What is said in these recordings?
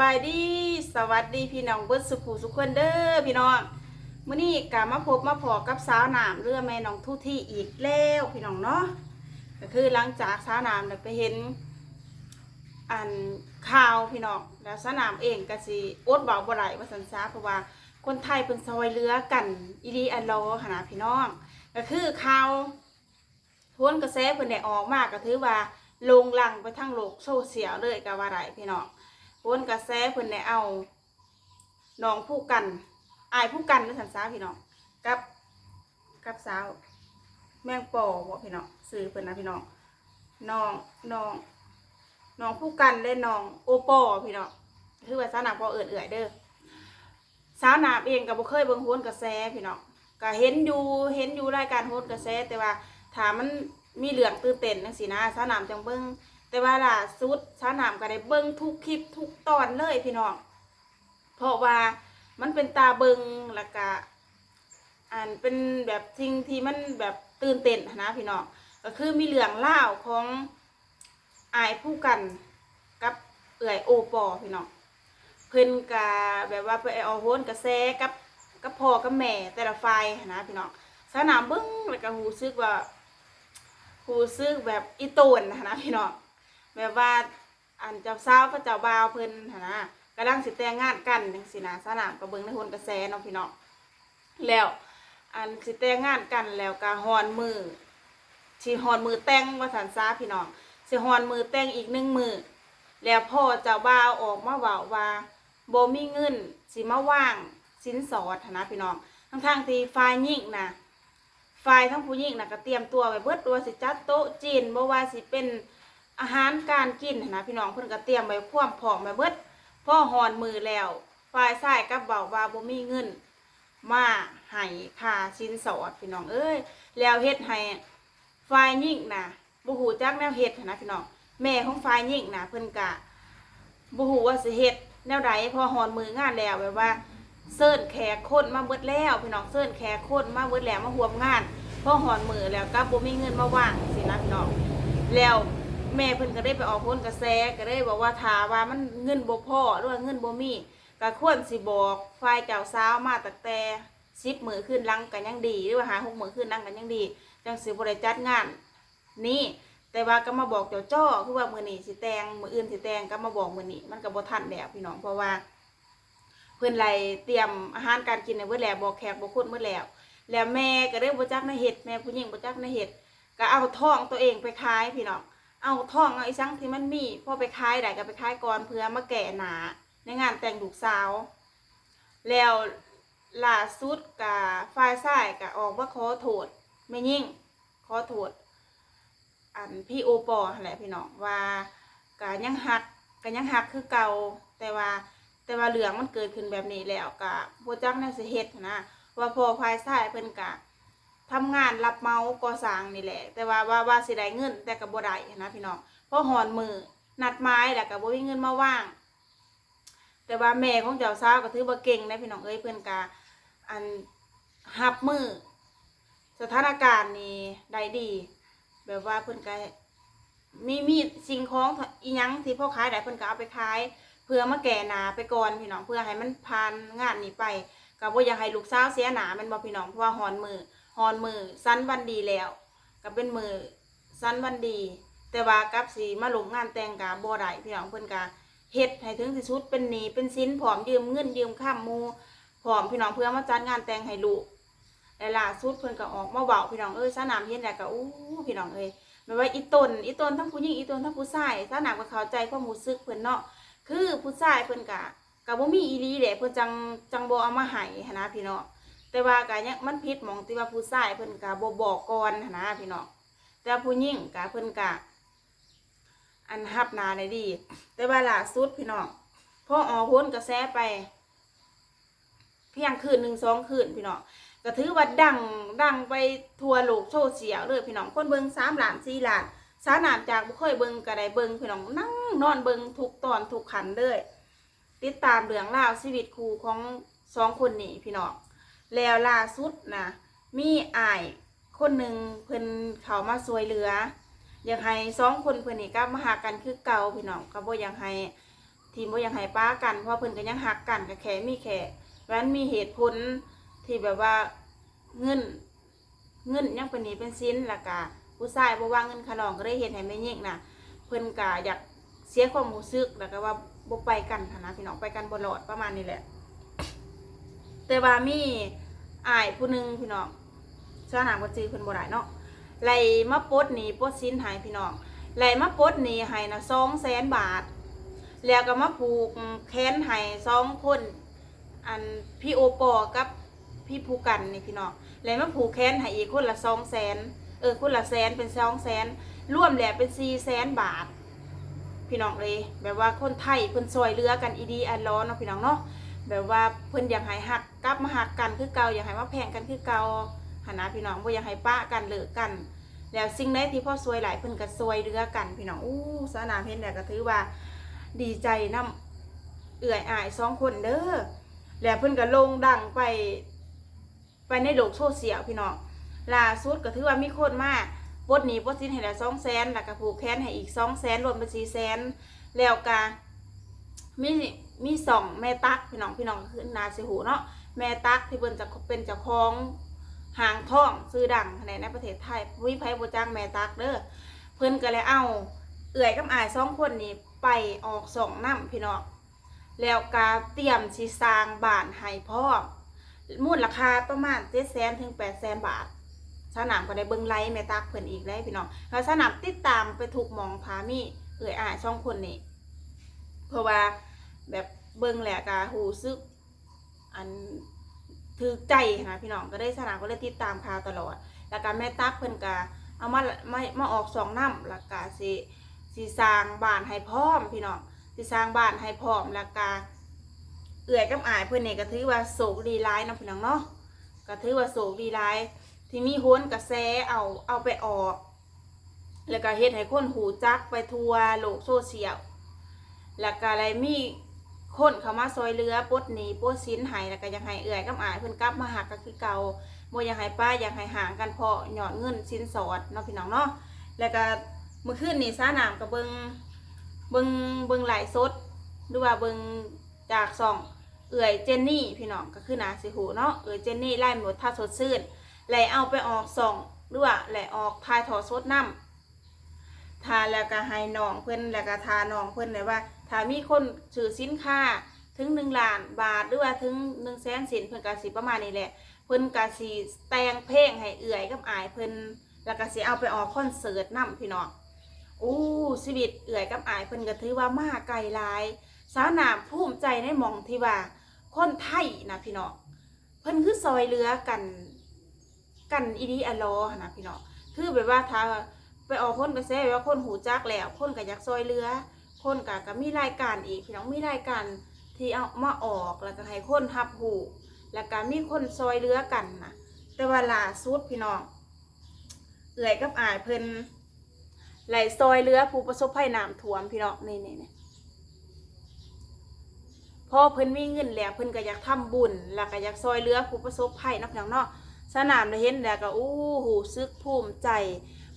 บายดีสวัสดีพี่น้องเบิดสุขูสุขคนเด้อพี่น้องมื้อนี้กามาพบมาพอกับสาวน้ำเรือแม่น้องทุที่อีกแล้วพี่น้องเนาะก็คือหลังจากสาวน้ำได้ไปเห็นอันข่าวพี่น้องแล้วสาวน้ำเองก็สิอดเบาบ่ไหลว่าสันซาเพราะว่าคนไทยเป็นซอยเรือกันอีดีอันโลหนนะพี่น้องก็คือข่าวทวนกระแสเพิ่นได้ออกมากก็ถือว่าลงลังไปทั้งโลกโซเชียลเลยก็ว่าไรพี่น้อง โวนกระแสเพิ่นได้เอาน้องผู้กันอายผู้กันหรือสันสาพี่น้องกับกับสาวแมงปอบอกพี่น้องสื่อเพิ่นนะพี่น้องน้องน้องน้องผู้กันและน้องโอปอพี่น้องคือว่าสาวหนาพอเอื่นเอื่อยเด้อสาวหนาเองก็บ่เคยเบิ่งโหนกระแสพี่น้องก็เห็นอยู่เห็นอยู่รายการโหนกระแสแต่ว่าถามมันมีเรื่องตื่นเต้นจังซี่นะสาวหนามจังเบิ่ง แต่ว่าล่าสุดสาวนามก็ได้เบิ้งทุกคลิปทุกตอนเลยพี่น้อง เพราะว่ามันเป็นตาเบิงแล้วก็อ่านเป็นแบบสิ่งที่มันแบบตื่นเต้นนะพี่น้องก็คือมีเรื่องเล่าของอายผู้กันกับเอื่อยโอปอพี่น้องเพิ่นกะแบบว่าไปเอาโหนกระแสกับกับพ่อกับแม่แต่ละฝ่ายนะพี่น้องสนามเบิ้งแล้วก็หูซึกว่าหูซึกแบบอีโตนนะพี่น้อง แบบว่าอันเจ้าสาวก็เจ้าบ่าวเพิ่นหั่นนะกำลังสิแต่งงานกันจังซี่นะสนามก็เบิ่งในโหนกระแสเนาะพี่น้องแล้วอันสิแต่งงานกันแล้วก็ฮอนมือสิฮอนมือแต่งว่าสันซาพี่น้องสิฮอนมือแต่งอีกหนึ่งมือแล้วพ่อเจ้าบ่าวออกมาเว้าว่าโบมีเงินสิมาว่างสินสอดนะพี่น้องทั้งๆที่ฝ่ายหญิงนะฝ่ายทั้งผู้หญิงนะก็เตรียมตัวไว้เบิดว่าสิจัดโต๊ะจีนบ่ว่าสิเป็น อาหารการกินนะพี่น้องเพิ่นก็เตรียมไว้คว่ำผองไว้เบิดพ่อหอนมือแล้วฝ่ายชายกับเบาว่าบ่มีเงิน มาให้ค่าสินสอดพี่น้องเอ้ยแล้วเฮ็ดให้ฝ่ายหญิงนะบ่ฮู้จักแนวเฮ็ดนะพี่น้องแม่ของฝ่ายหญิงนะเพิ่นก็บ่ฮู้ว่าสิเฮ็ดแนวใดพอหอนมืองานแล้วแบบว่าเซิ้นแขกคนมาเบิดแล้วพี่น้องเซิ้นแขกคนมาเบิดแล้วมาร่วมงานพอหอนมือแล้วก็บ่มีเงินมาว่างสินะพี่น้องแล้ว แม่เพิ่นก็ได้ไปออกพ้นกระแสก็ได้บอกว่าถาว่ามันเงินบ่พอหรือว่าเงินบ่มีก็ควรสิบอกฝ่ายเจ้าสาวมาตั้งแต่10มื้อขึ้นลังกันยังดี หรือว่าหา6มื้อขึ้นลังกันยังดี จังสิบ่ได้จัดงาน นี่แต่ว่าก็มาบอกเจ้าจ้อคือว่ามือนี้สิแตงมืออื่นสิแตงก็มาบอกมือนี้มันก็บ่ทันแล้วพี่น้องเพราะว่า เพิ่อนไล่เตรียมอาหารการกินในเบิดแล้วบอกแขกบอกคนเบิดแล้วแล้วแม่ก็ได้บ่จักในเฮ็ดแม่ผู้หญิงบ่จักในเฮ็ดก็เอาท่องตัวเองไปขายพี่น้อง เอาท่องเอาไอ้ซังที่มันมีพอไปขายได้ก็ไปขายก่อนเพื่อมาแก่หนาในงานแต่งลูกสาว แล้วล่าสุดกับฝ่ายชายก็ออกว่าขอโทษไม่ยิ่งขอโทษอันพี่โอปอแหละพี่น้องว่าก็ยังหักก็ยังหักคือเก่าแต่ว่าแต่ว่าเรื่องมันเกิดขึ้นแบบนี้แล้วก็บ่จักแนวสิเหั้นะว่าพอฝ่ายชายเพิ่นก็ ทำงานรับเมาก่อสร้างนี่แหละ แต่ว่าว่าว่าสิได้เงิน แต่ก็บ่ได้นะพี่น้องเพราะหอนมือนัดไม้แล้วก็บ่มีเงินมาว่าง แต่ว่าแม่ของเจ้าสาวก็ถือว่เก่งนะพี่น้องเอ้ยเพิ่อนก็อันหับมือสถานการณ์นี่ได้ดี แบบว่าเพิ่อนก็มีมีสิ่งของอีหยังที่พ่อขายได้เพิ่อนก็เอาไปขาย เพื่อมาแก่นาไปก่อนพี่น้องเพื่อให้มันผ่านงานนี้ไปก็บ่อยากให้ลูกสาวเสียหนามันบ่พี่น้องเพราะว่าหอนมือ ฮอนมือสั้นวันดีแล้วก็เป็นมือสั้นวันดี แต่ว่ากับสีมาหลงงานแต่งกาบ่ได้พี่น้องเพิ่อนกาเฮ็ดให้ถึงที่สุดเป็นหนีเป็นสินผอมยืมเงินยืมข้ามมูผอมพี่น้องเพื่อมาจัดงานแต่งให้ลูกและล่าสุดเพิ่อนก็ออกมาเว้าพี่น้องเอ้ยสนามเฮ็ดแล้วก็อู้พี่น้องเอ้ยแม่ว่าอีตนอีตนทั้งผู้หญิงอีตนทั้งผู้ชายสนามก็เข้าใจความรู้สึกเพิ่อนเนาะคือผู้ชายเพิ่อนก็ก็บ่มีอีหลีแหละเพิ่อนจังจังบ่เอามาให้หั้นนะพี่น้อง แต่ว่าก็ยังมันผิดหมองที่ว่าผู้ชายเพิ่นก็บ่บอกก่อนหั้นนะพี่น้องแต่ผู้หญิงก็เพิ่นก็อันรับหนาได้ดี แต่ว่าล่าสุดพี่น้องพอออพ้นกระแสไป เพียงคืนหนึ่งสองคืนพี่น้องก็ถือว่าดังดังไปทั่วโลกโซเชียลเลยพี่น้องคนเบิงสามหลานสี่หลานสาวนามจากบ่เคยเบิงก็ไดเบิงพี่น้องนั่งนอนเบิงทุกตอนทุกขันเลยติดตามเรื่องราวชีวิตครูของสองคนนี้พี่น้อง แล้วล่าสุดนะมีอายคนหนึ่งเพิ่นเขามาซวยเรือ อยากให้สองคนเพิ่นนี่กลับมาหากันคือเก่าพี่น้องก็บ่อยากให้ที่บ่อยากให้ป้ากันเพราะเพิ่นก็ยังหักกันก็แค่มีแค่วันมีเหตุผลที่แบบว่าเงินเงินยังเป็นนี้เป็นสินล้วก็ผู้ชายบ่ว่าเงินขนองก็ได้เฮ็ดให้แม่ยิ่งนะเพิ่นก็อยากเสียความรู้สึกแล้วก็ว่าบ่ไปกันนนะพี่น้องไปกันบ่รอดประมาณนี้แหละ แต่ว่ามีอ้ายผู้หนึ่งพี่น้องสถานบ่จื้อเพิ่นบ่ได้เนาะไล่มาปลดหนี้ปลดสินให้พี่น้องไล่มาปลดหนี้ให้น่ะ200,000บาท แล้วก็มาผูกแขนให้สองคน อันพี่โอปอกับพี่ภูกันนี่พี่น้องแล้วมาผูกแขนให้อีกคนละสองแสนเออคนละแสนเป็นสองแสนรวมแล้วเป็นสี่แสนบาท พี่น้องเลยแบบว่าคนไทยเพิ่นซอยเรือกันอีดีอันล้อนเนาะพี่น้องเนาะ แบบว่าเพิ่นอยากให้หักกลับมาหักกันคือเก่าอยากให้มาแพงกันคือเก่าหนนะพี่น้องบ่อยากให้ป้ากันเลิกกัน แล้วสิ่งใดที่พ่อซวยหลายเพิ่นก็ซวยเรือกันพี่น้องอู้สนามเพชรเนี่ยก็ถือว่าดีใจนำเอื่อยอายสองคนเด้อแล้วเพิ่นก็ลงดังไป ไปในโลกโซเชียลพี่น้องล่าสุดก็ถือว่ามีโคนมากปดหนีปดสินให้แล้วสองแสนแล้วก็ผูกแขนให้อีกสองแสนรวมเป็นสี่แสนแล้วก็มี มีสองแม่ตักพี่น้องพี่น้องคือนาเสหูเนาะแม่ตักที่เพิ่นจะเป็นเจ้าของหางท่องซื้อดังในในประเทศไทยวิภัยบูจังแม่ตักเด้อเพิ่นก็เลยเอา เอื่อยกับอายสองคนนี้ไปออกสองน้ำพี่น้องแล้วก็เตรียมสิสร้างบ้านให้พ่อมูลราคาประมาณเจ็ดแสนถึงแปดแสนบาทสนามก็ได้เบิ้งไลฟ์แม่ตักเพิ่นอีกแล้วพี่น้องแล้วสนามติดตามไปถูกมองพามีเอื่อยอายสองคนนี้เพราะว่า แบบเบิ้งแหละกะหูซึกอันถือใจนะพี่น้องก็ได้สนามก็เลยติดตามข่าวตลอด แล้วก็แม่ตักเพิ่นก็เอามามามาออกสองน้ำแล้วก็สิสิสร้างบ้านให้พร้อมพี่น้องสิสร้างบ้านให้พร้อมแล้วก็เอื่อยกับอายเพื่อนนี่ก็ถือว่าโศกดีร้ายนะพี่น้องเนาะก็ถือว่าโศกดีร้าย ที่มีโหนกระแสเอาเอาไปออก แล้วก็เฮ็ดให้คนหูจักไปทัวโลกโซเชียลแล้วก็อะไรมี คนเขามาซอยเรือปดหนีปดสินให้แล้วก็ยากให้เอื่อยกับอายเพิ่นกลับมาหักก็คือเก่าบ่อยากให้ป้าอยากให้ห่างกันเพาะหยอดเงินสินสอดเนาะพี่น้องเนาะแล้วก็เมื่อคืนนี่ซ่าหนามกับเบิงเบิงเบิงไหลายสดหรือว่าเบิงจากซองเอื่อยเจนนี่พี่น้องก็คือนาสิหูเนาะเอื่อยเจนนี่ไล่หมดท่าสดซื่นไหลเอาไปออกซองหรือว่าไหลออกทายถอดสดน้ำ ทาแล้วก็ให้น้องเพิ่อนแล้วก็ทาน้องเพิ่อนเลยว่า ถ้ามีคนซื้อสินค้าถึงหนึ่งล้านบาทหรือว่าถึงหนึ่งแสนสินเพิ่อนก็สิประมาณนี้แหละ เพิ่อนก็สิแต่งเพลงให้เอื่อยกับอายเพิ่อนแล้วก็สิเอาไปออกคอนเสิร์ตนํพี่น้องอู้ชีวิตเอื่อยกับอายเพิ่อนก็ถือว่ามาไกลหลายสาวหนามภูมิใจในมองที่ว่าคนไทยนะพี่น้องเพิ่นคือซอยเรือกัน กันอีดีอะลอหั่นนะพี่น้องคือแบบว่าถ้า ไปออกคนกระแสว่าคนหูจักแล้ว คนก็อยากซอยเรือ คนก็ก็มีรายการอีกพี่น้องมีรายการที่เอามาออกแล้วก็ให้คนรับหูแล้วก็มีคนซอยเรือกันนะแต่ว่าล่าสุดพี่น้องเอื่อยกับอายเพิ่นไหลซอยเรือผู้ประสบภัยน้ำท่วมพี่น้องนี่นี่นี่พอเพิ่นมีเงินแล้วเพิ่นก็อยากทำบุญ แล้วก็อยากซอยเรือผู้ประสบภัยนักอย่างเนาะสนามได้เห็นแล้วก็อู้หูซึกภูมิใจ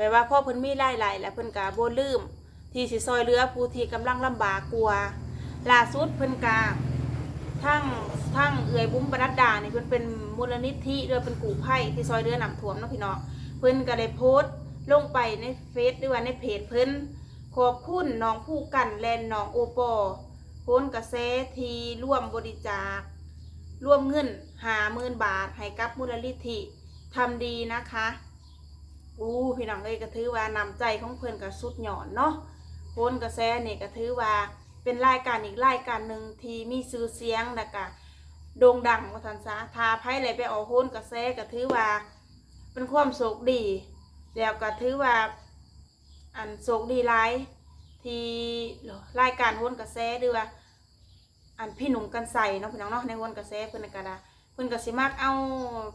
แบบว่าพ่อเพิ่นมีรายไหลแล้วเพิ่นก็บ่ลืม ที่สิซอยเรือผู้ที่กำลังลำบากกลัวล่าสุดเพิ่นก็ทั้งทั้งเอื่อยบุ้มปนัดดานี่เพิ่นเป็นมูลนิธิเรือเป็นกู่ไผ่ที่ซอยเรือน้ำท่วมเนาะพี่น้องเพิ่นก็ได้โพสต์ลงไปในเฟซหรือว่าในเพจเพิ่นขอบคุณน้องผู้กันแลนน้องโอปอโพนกระแสทีร่วมบริจาคร่วมเงินหาหมื่นบาทให้กับมูลนิธิทำดีนะคะ อู้พี่น้องเอ้ยก็ถือว่านำใจของเพื่อนกับสุดหย่อนเนาะโพนกระแสนี่ยก็ถือว่าเป็นรายการอีกรายการหนึ่งที่มีชื่อเสียงและก็โด่งดังว่าทันซะทาไพ่เลยไปออกโพนกระแสก็ถือว่า เป็นความโชคดี แล้วก็ถือว่าอันโศกดีร้ายที่รายการโหนกระแสหรือว่าอันพี่หนุ่มกันใส่เนาะพี่น้องเนาะในโหนกระแสเพิ่อนก็ได้ เพิ่นก็สิมักเอา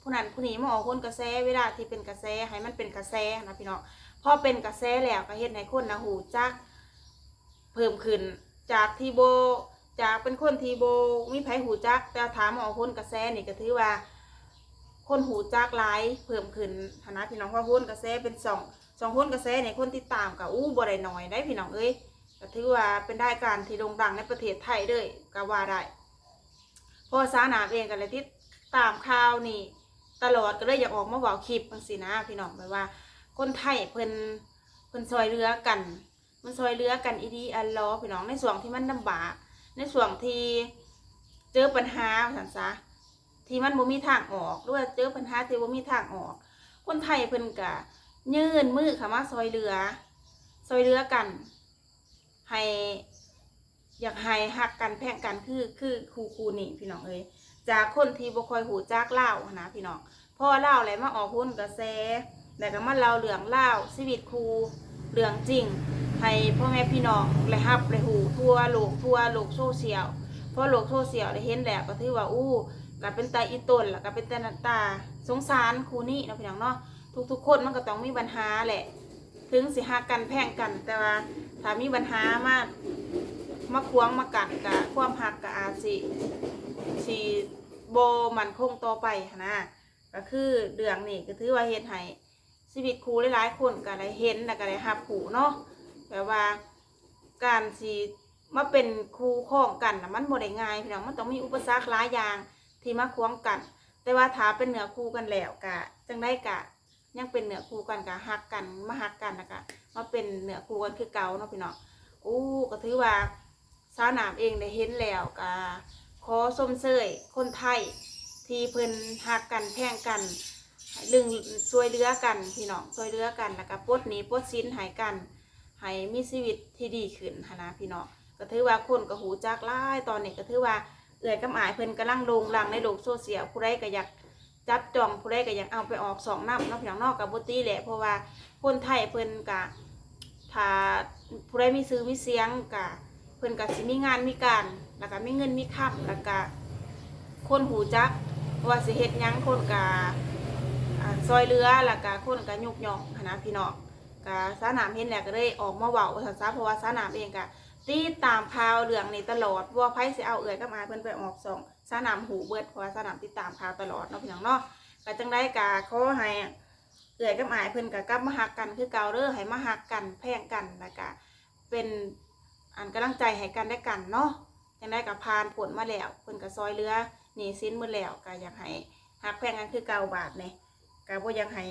ผู้นั้นผู้นี้มาออกโหนกระแสเวลาที่เป็นกระแสให้มันเป็นกระแสนะพี่น้องพอเป็นกระแสแล้วก็เฮ็ดให้คนนะหูจักเพิ่มขึ้นจากที่โบจากเป็นคนที่โบมีไผหูจัก แต่ถามมาออกโหนกระแสนี่ก็ถือว่า คนหูจักหลายเพิ่มขึ้นฐานะพี่น้องเพราะข้นกระแสเป็นสองสองหุ้นกระแสเนี่ยคนติดตามกับอู้บ่ได้น้อยได้พี่น้องเอ้ยก็ถือว่าเป็นได้การที่โด่งดังในประเทศไทยเลยก็ว่าได้พราะว่าสาหนามเองก็เลยที่ ตามข่าวนี่ ตลอดก็เลยอยากออกมาบอกคลิปจังซี่นะพี่น้องแบบว่า คนไทยเพิ่นเพิ่นซอยเรือกัน มันซอยเรือกันอีดีอันล้อพี่น้องในส่วนที่มันลำบากในส่วนที่เจอปัญหาสันซะที่มันบ่มีทางออกหรือว่าเจอปัญหาที่บ่มีทางออก คนไทยเพิ่นก็ยื่นมือเข้ามาซอยเรือ ซอยเรือกัน ให้อยากให้หักกันแพ่งกันคือคือครูครูนี่พี่น้องเอ้ย จากคนที่บ่ค่อยหูจักเล่าวหั้นนะพี่น้องพอเล่าอะไรมาออกหุ้นกระแสแล้วก็มาเล่าเรื่องเล่าชีวิตครูเรื่องจริงให้พ่อแม่พี่น้องเลยฮับเลยหูทั่วโลกทั่วโลกโซเชียลเพราะโลกโซเชียลได้เห็นแล้วก็ถือว่าอู้ก็เป็นตาอีตนแล้วก็เป็นตาหน้าตาสงสารครูนี่นะพี่น้องเนาะทุกๆคนมันก็ต้องมีปัญหาแหละ ถึงสิหักกันแพงกัน แต่ว่าถ้ามีปัญหามากมาควงมากัดกะความหักกะอาจสิสิ โบมันคงต่อไปหั้นนะก็คือเรื่องนี้ก็ถือว่าเฮ็ดให้ชีวิตครูหลายๆคนก็ได้เห็นแล้วก็ได้รับผูเนาะแบบว่าการสิมาเป็นครูข้องกันนะมันบ่ได้ง่ายพี่น้องมันต้องมีอุปสรรคหลายอย่างที่มาควงกัน แต่ว่าถ้าเป็นเหนือครูกันแล้วกะจังได้กะยังเป็นเหนือครูกันกะฮักกันมาฮักกันนะกะมาเป็นเหนือครูกันคือเก่าเนาะพี่น้องอู้ก็ถือว่าสาวหนามเองได้เห็นแล้วกะ ขอสมเสยคนไทย ที่เพิ่นฮักกันแพ่งกันลึงช่วยเหลือกันพี่น้องช่วยเหลือกันแล้วก็ปลดหนี้ปลดสินหายกันให้มีชีวิตที่ดีขึ้นหนะพี่น้องก็ถือว่าคนก็หูจักหลายตอนนี้ก็ถือว่าเอื่อยกับอายเพิ่นกำลังโด่งดังในโลกโซเชียลผู้ใดก็อยากจับจองผู้ใดก็อยากเอาไปออกสองน้ำนาะพี่น้องนอกกับบุตรีแหละเพราะว่าคนไทยเพิ่นกะถ้าผู้ใดมีซื้อมีเสียงกะ เพิ่นกะสิมีงานมีการ แล้วก็มีเงินมีค่ำแล้วก็คนหูจักว่าสิเฮ็ดหยังคนกะอ่าซอยเรือแล้วก็คนกะยุกยองหั้นะพี่น้องกะสานามเห็นแล้วก็เลยออกมาเว้าว่าซั่นซะเพราะว่าสานามเองกะติดตามข่าวเรื่องนี้ตลอดว่าไผสิเอาเอ่ยกับอาเพิ่นไปออกสองสนามหูเบิดเพราะว่าสนามติดตามข่าวตลอดเนาะพี่น้องเนาะก็จังได้กาขอให้เอื่อยกับอายเพิ่นกับกลับมาหักกันคือเก่าเด้อให้มาหักกันแพงกันแล้วก็เป็น อันกำลังใจให้กันได้กันเนาะจังได้กับพานผลมาแล้วเพิ่นก็ซอยเรือหนีสิ้นมือแล้วก็อยากให้หักแพงกันคือเก่าบาทเนี่ยก็บ่อยากให้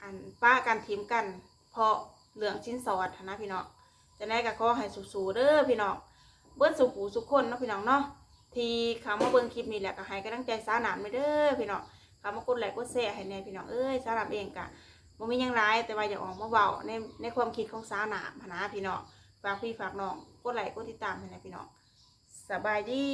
อันป้ากันทีมกัน เพราะเหลืองชิ้นสอดนะพี่น้องจังได้ก็ขอให้สูๆเด้อพี่น้องเบิดสุขหูสุขคนเนาะพี่น้องเนาะที่เขามาเบิ่งคลิปนี้แหละก็ให้กำลังใจสาวหนามไปเด้อพี่น้องเขามากดไลค์กดแชร์ให้แน่พี่น้องเอ้ยสาวหนามเองกะบ่มียังร้ายแต่ว่าอย่าออกมาเว้าในในความคิดของสาวหนามหั้นนะพี่น้อง ฝากพี่ฝากน้องกดไลค์กดติดตามให้นะพี่น้องสบายดี